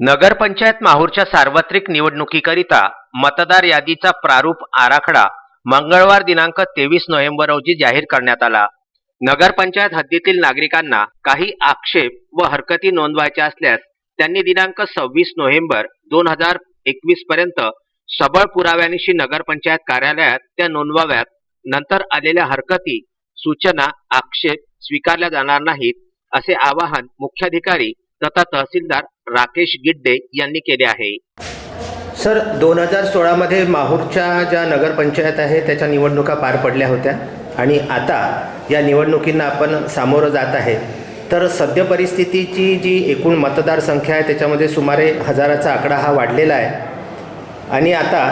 नगरपंचायत माहूरच्या सार्वत्रिक निवडणुकीकरिता मतदार यादीचा प्रारूप आराखडा मंगळवार दिनांक तेवीस नोव्हेंबर रोजी जाहीर करण्यात आला. नगरपंचायत हद्दीतील नागरिकांना काही आक्षेप व हरकती नोंदवायच्या असल्यास त्यांनी दिनांक सव्वीस नोव्हेंबर दोन हजार एकवीस पर्यंत सबळ पुराव्यानिशी नगरपंचायत कार्यालयात त्या नोंदवाव्यात. नंतर आलेल्या हरकती सूचना आक्षेप स्वीकारल्या जाणार नाहीत असे आवाहन मुख्याधिकारी तथा तहसीलदार राकेश गिड्डे यांनी केले आहे. सर दोन हजार सोळामध्ये माहूरच्या ज्या नगरपंचायत आहे त्याच्या निवडणुका पार पडल्या होत्या. आणि आता या निवडणुकींना आपण सामोरं जात आहे. तर सद्य परिस्थितीची जी एकूण मतदार संख्या आहे त्याच्यामध्ये सुमारे हजाराचा आकडा हा वाढलेला आहे. आणि आता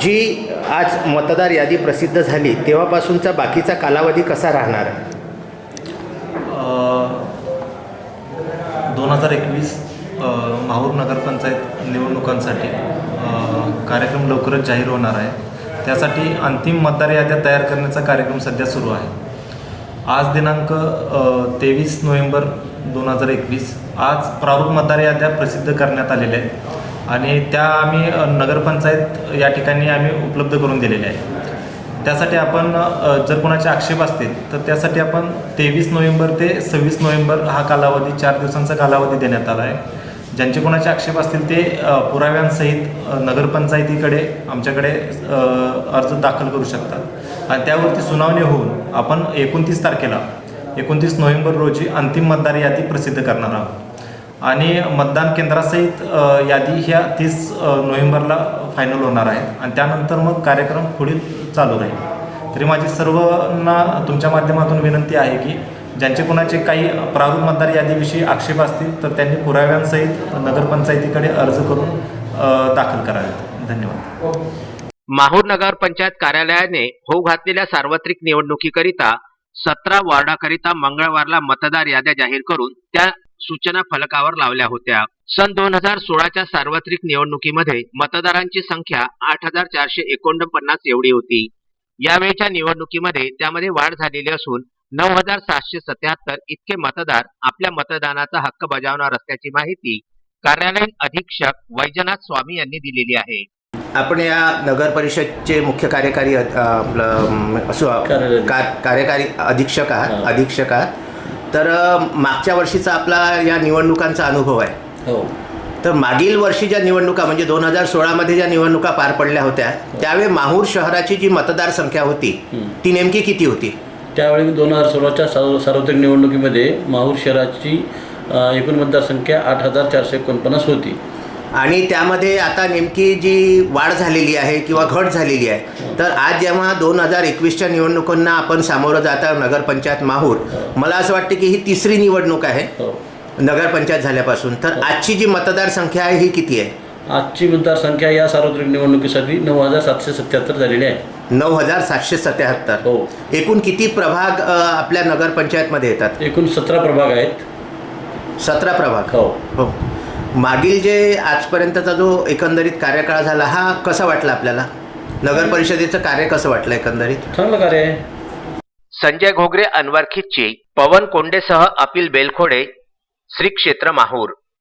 जी आज मतदार यादी प्रसिद्ध झाली तेव्हापासूनचा बाकीचा कालावधी कसा राहणार आहे? दोन हजार एकवीस माहूर नगरपंचायत निवडणुकांसाठी कार्यक्रम लवकरच जाहीर होणार आहे. त्यासाठी अंतिम मतदार याद्या तयार करण्याचा कार्यक्रम सध्या सुरू आहे. आज दिनांक तेवीस नोव्हेंबर दोन हजार एकवीस आज प्रारूप मतदार याद्या प्रसिद्ध करण्यात आलेल्या आहेत. आणि त्या आम्ही नगरपंचायत या ठिकाणी आम्ही उपलब्ध करून दिलेल्या आहेत. त्यासाठी आपण जर कोणाचे आक्षेप असतील तर त्यासाठी आपण तेवीस नोव्हेंबर ते सव्वीस नोव्हेंबर हा कालावधी चार दिवसांचा कालावधी देण्यात आला आहे. ज्यांचे कोणाचे आक्षेप असतील ते पुराव्यांसहित नगरपंचायतीकडे आमच्याकडे अर्ज दाखल करू शकतात. आणि त्यावरती सुनावणी होऊन आपण एकोणतीस तारखेला एकोणतीस नोव्हेंबर रोजी अंतिम मतदार यादी प्रसिद्ध करणार आहोत. आणि मतदान केंद्रासहित यादी ह्या तीस नोव्हेंबरला फायनल होणार आहे. आणि त्यानंतर मग कार्यक्रम पुढील चालू राहील. तरी माझी सर्वांना तुमच्या माध्यमातून विनंती आहे की ज्यांचे कोणाचे काही प्रारूप मतदार यादीविषयी आक्षेप असतील तर त्यांनी पुराव्यांसहित नगरपंचायतीकडे अर्ज करून दाखल करावेत. धन्यवाद. माहूर नगर पंचायत कार्यालयाने होऊ घातलेल्या सार्वत्रिक निवडणुकीकरिता सतरा वॉर्डाकरिता मंगळवारला मतदार याद्या जाहीर करून त्या सूचना फलकावर लावल्या होत्या सन दोन हजार सोळाच्या सार्वत्रिक निवडणुकीमध्ये मतदारांची संख्या आठ हजार चारशे एकोणपन्नास एवढी होती यावेळच्या निवडणुकीमध्ये त्यामध्ये वाढ झालेली असून नऊ हजार सातशे सत्याहत्तर इतके मतदार आपल्या मतदानाचा हक्क बजावणार असल्याची माहिती कार्यालयीन अधीक्षक वैजनाथ स्वामी यांनी दिलेली आहे आपण या नगर परिषदचे मुख्य कार्यकारी आपलं, कार्यकारी. अधीक्षक आहात. अधीक्षक आहात तर मागच्या वर्षीचा आपला या निवडणुकांचा अनुभव आहे. हो. तर मागील वर्षी ज्या निवडणुका म्हणजे दोन हजार सोळामध्ये ज्या निवडणुका पार पडल्या होत्या त्यावेळी माहूर शहराची जी मतदार संख्या होती हं. ती नेमकी किती होती? त्यावेळी दोन हजार सोळाच्या सार्व सार्वत्रिक निवडणुकीमध्ये माहूर शहराची एकूण मतदारसंख्या आठ हजार चारशे एकोणपन्नास होती. आणि त्यामध्ये आता नेमकी जी वाढ झालेली आहे किंवा घट झालेली आहे तर आज जेव्हा दोन हजार एकवीसच्या निवडणुकांना आपण सामोरं जाता नगरपंचायत माहूर मला असं वाटतं की ही तिसरी निवडणूक आहे हो. नगरपंचायत झाल्यापासून. तर आजची जी मतदार संख्या आहे ही किती आहे? आजची मतदारसंख्या या सार्वत्रिक निवडणुकीसाठी नऊ हजार सातशे सत्याहत्तर झालेली आहे. नऊ हजार सातशे सत्याहत्तर. हो. एकूण किती प्रभाग आपल्या नगरपंचायतमध्ये येतात? एकूण सतरा प्रभाग आहेत. सतरा प्रभाग. हो. हो. मागील जे आजपर्यंतचा जो एकंदरीत कार्यकाळ झाला हा कसा वाटला आपल्याला? नगर परिषदेचं कार्य कसं वाटलं एकंदरीत? चांगलं कार्य आहे. संजय घोगरे अनवर खिच्ची पवन कोंडेसह अपिल बेलखोडे श्री क्षेत्र माहूर.